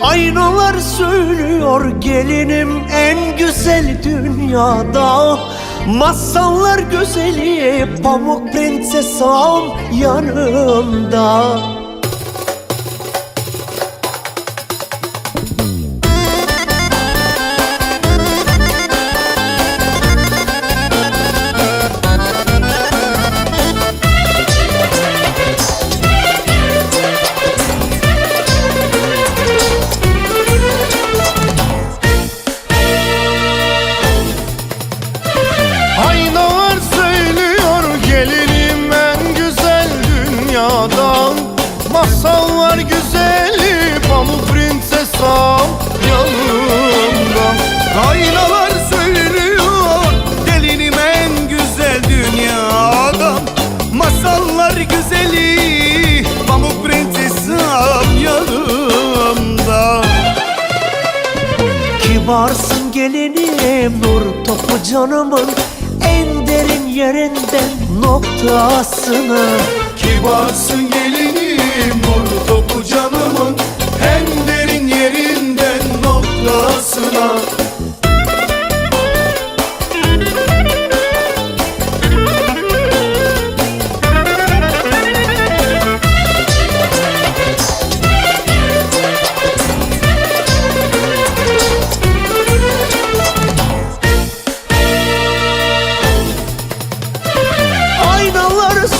Aynalar söylüyor gelinim en güzel dünyada. Masallar güzeli pamuk prensesam yanımda Masallar güzeli pamuk prensesam yanımda. Aynalar söylüyor gelinim en güzel dünyadan. Masallar güzeli pamuk prensesam yanımda. Kibarsın gelinim nur topu canımın yerinden noktasına Kibarsın gelinim nur topu canımın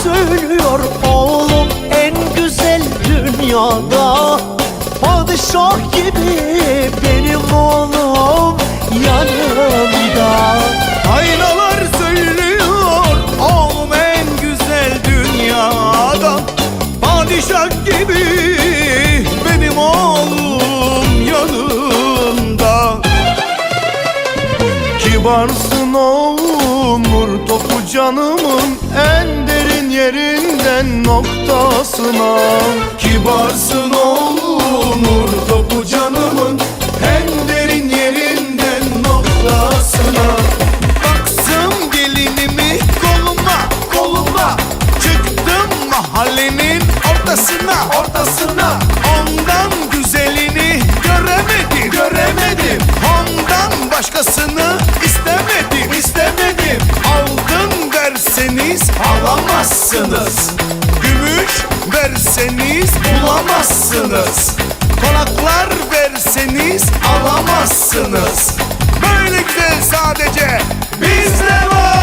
söylüyor oğlum en güzel dünyada. Padişah gibi benim oğlum yanımda. Aynalar söylüyor oğlum en güzel dünyada. Padişah gibi benim oğlum yanımda. Kibarsın oğlum nur topu canımın en yerinden noktasına Kibarsın oğlum nur topu canımın En derin yerinden noktasına. Baksın gelinimi koluma koluma Çıktım mahallenin ortasına ortasına. Ondan güzelini göremedim göremedim. Ondan başkasını alamazsınız Gümüş verseniz bulamazsınız. Konaklar verseniz alamazsınız. Böyle güzel sadece bizde var